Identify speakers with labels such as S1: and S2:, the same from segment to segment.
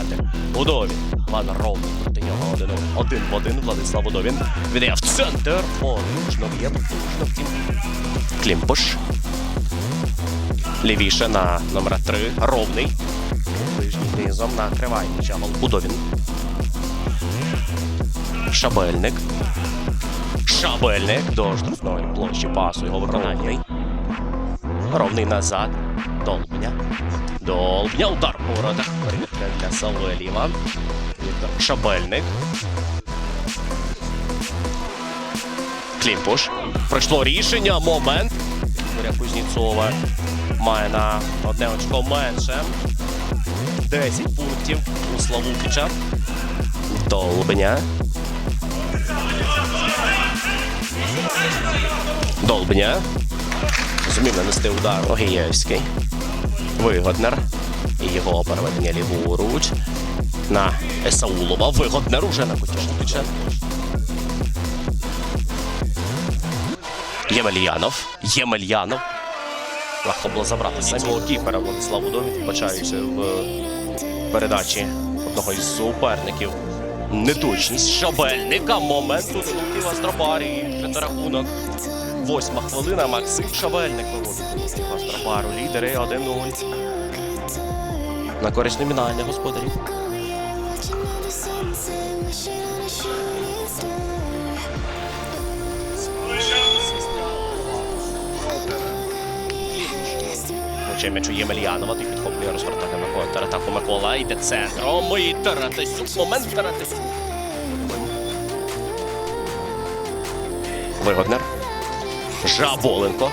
S1: забрати. Удовін. Ладно, ровно проти нього один, один в один. Владислав Удовін. Віддає в центр. Потужно б'є, потужно втім. Клімпуш. Лівіше на номера 3. Ровний. Ближній низом накриває м'яча Удовін. Шабельник. Шабельник до штрафної площі пасу його виконання. Ровний назад. Долбня. Долбня. Удар по воротах. Перевірка для Савелєва. Віктор Шабельник. Клімпуш. Пройшло рішення. Момент. Ігоря Кузнєцова має на одне очко менше. 10 пунктів у Славутича. Долбня. Долбня. Зумів нанести удар Огієвський. Вигоднер. І його переведення ліворуч. На Есаулова. Вигоднер уже на Кутішнича. Ємельянов. Ємельянов. Легко було забрати самого кіпера Владиславу Домі. Вбачаюся в передачі одного із суперників. Неточність Шабельника. Момент тут у Астробарі. І рахунок. Восьма хвилина. Максим Шабельник виводить Астробару. Лідери 1-0. На користь номінальних господарів. Влучає м'ячу Ємельянова, ти підхоплює розвертання на контратаку Микола. Йде центром. І Таратисюк. Момент Таратисюк. Вигоднер. Жаболенко.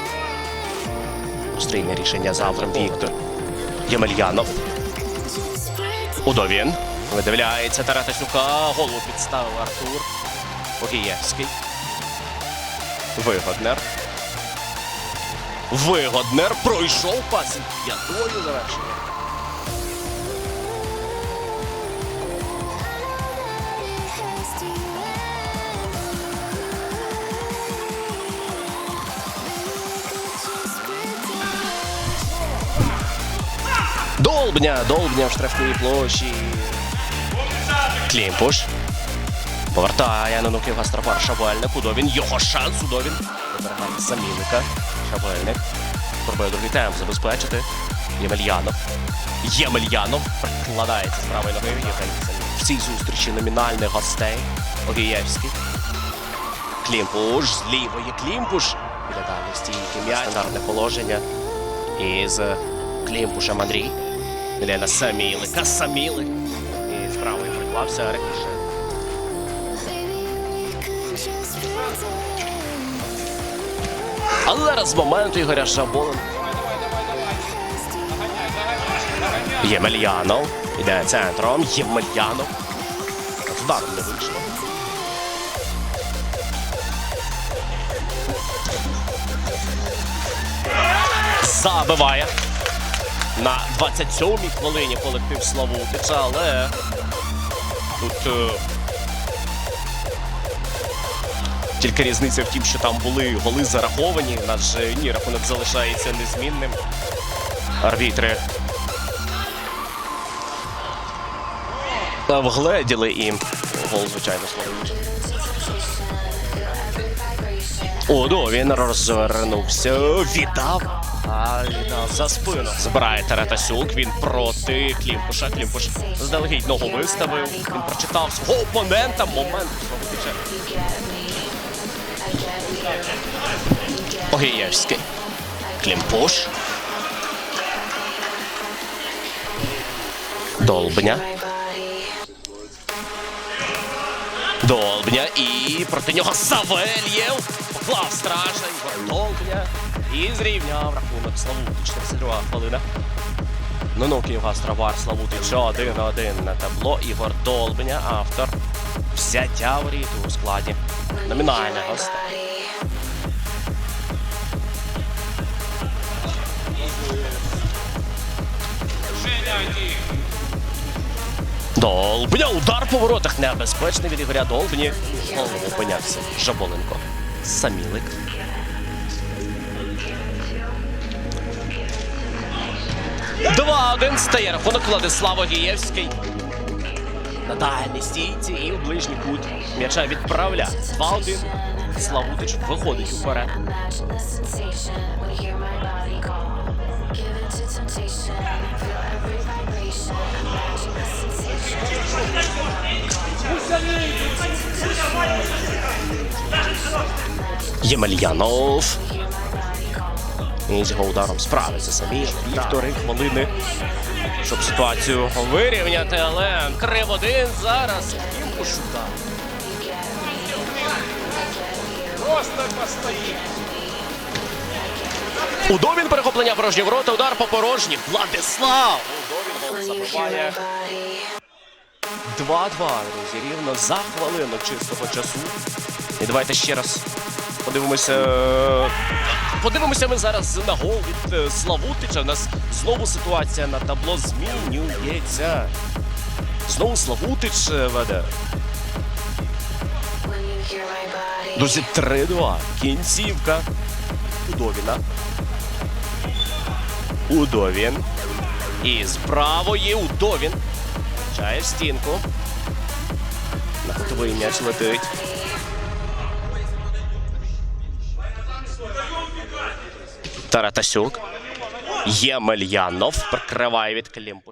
S1: Устрійне рішення завтра. Віктор. Ємельянов. Удовін. Видивляється Таратисюка. Голову підставив Артур. Огієвський. Вигоднер. Вигоднер пройшов пас п'ятою завершення. Долбня, долбня в штрафній площі. Клімпуш. Повертає на нуки Гастропар Шабельник. Удовін. Його шанс. Удовін. Вибирає замінника. Шабельник. Пробує другий темп забезпечити. Ємельянов. Ємельянов прикладається з правої ноги. В цій зустрічі номінальних гостей. Огієвський. Клімпуш. З лівої Клімпуш. Біля далі стійки м'яч. Стандартне положення. Із Клімпушем Андрій. Біля на Самілика. Самілик. І з правої приклався рикошет. Але зараз моменту Ігоря Шаболин. Ємельянов. Іде центром. Ємельянов. Ударом не вийшло. Забиває. На 27-й хвилині колектив Славутича, але тут е, тільки різниця в тім, що там були голи зараховані. У нас же ні, рахунок залишається незмінним. Арбітри вгледіли і гол, звичайно, Славутич. О, да, він розвернувся, віддав. А віддав за спину. Збирає Таратасюк. Він проти Клімпуша. Клімпуш заздалегідь ногу виставив. Він прочитав свого опонента. Момент. Огієвський. Клімпуш. Долбня. Долбня і проти нього Савельєв. Поклав страшно. Ігор Долбня. І зрівняв рахунок Славутич. 32 хвилина. Ну-ну, Київгастровар Славутич 1-1 на табло. Ігор Долбня, автор взяття в рід у складі. Номінальне гостя. Долбня, удар по воротах небезпечний від Ігоря Долбні. Голову опинявся Жаболенко. Самілик. Два-один стає рахунок Владислав Огієвський. на дальній стійці і в ближній кут. М'яча відправляє. 2-1. Славутич виходить уперед. Ємельянов. І з його ударом справиться самі. Півтори хвилини, щоб ситуацію вирівняти, але крив один зараз. Їм пошукав. Удовін перехоплення порожні ворота, удар по порожні. Владислав! Удовін забиває. 2-2, друзі, рівно за хвилину чистого часу. І давайте ще раз подивимося. Подивимося ми зараз на гол від е, Славутича. У нас знову ситуація на табло змінюється. Знову Славутич е, веде. Друзі, 3-2. Кінцівка. Удовіна. Удовін. І з правої Удовін. Чає в стінку. Готовий м'яч летить. Таратасюк. Ємельянов прикриває від Клімпуша.